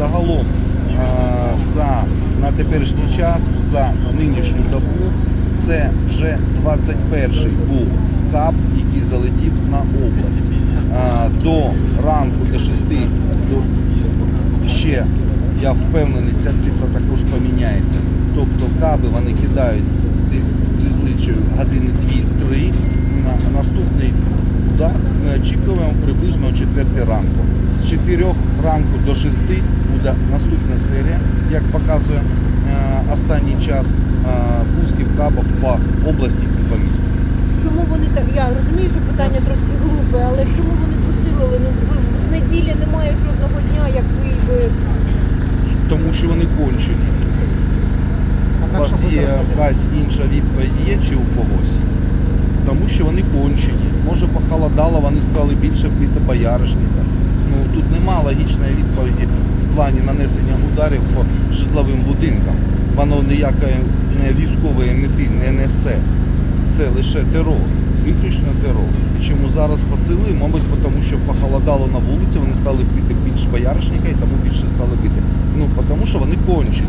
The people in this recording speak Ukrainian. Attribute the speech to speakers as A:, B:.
A: загалом е, за на теперішній час, за нинішню добу, це вже 21-й був кап, який залетів на область. Е, До ранку, до 6, до ще я впевнений, ця цифра також поміняється. Тобто каби вони кидають десь з різницею години 2-3. На наступний удар ми очікуємо приблизно о 4 ранку. З 4 ранку до 6 буде наступна серія, як показує е, останній час е, пусків кабів по області і по місту.
B: Чому вони так? Я розумію, що питання трошки глупе, але чому вони посилили? Ну з- з неділі немає жодного дня, як ви
A: Тому що вони кончені. У вас є якась інша відповідь є чи у когось? Тому що вони кончені. Похолодало, вони стали більше бити бояришника. Ну тут нема логічної відповіді в плані нанесення ударів по житловим будинкам. Воно ніякої не військової мети не несе. Це лише терор, виключно терор. І чому зараз посили? Мабуть, тому що похолодало на вулиці, вони стали бити більш бояришника і тому більше стали бити. Ну тому що вони кончені.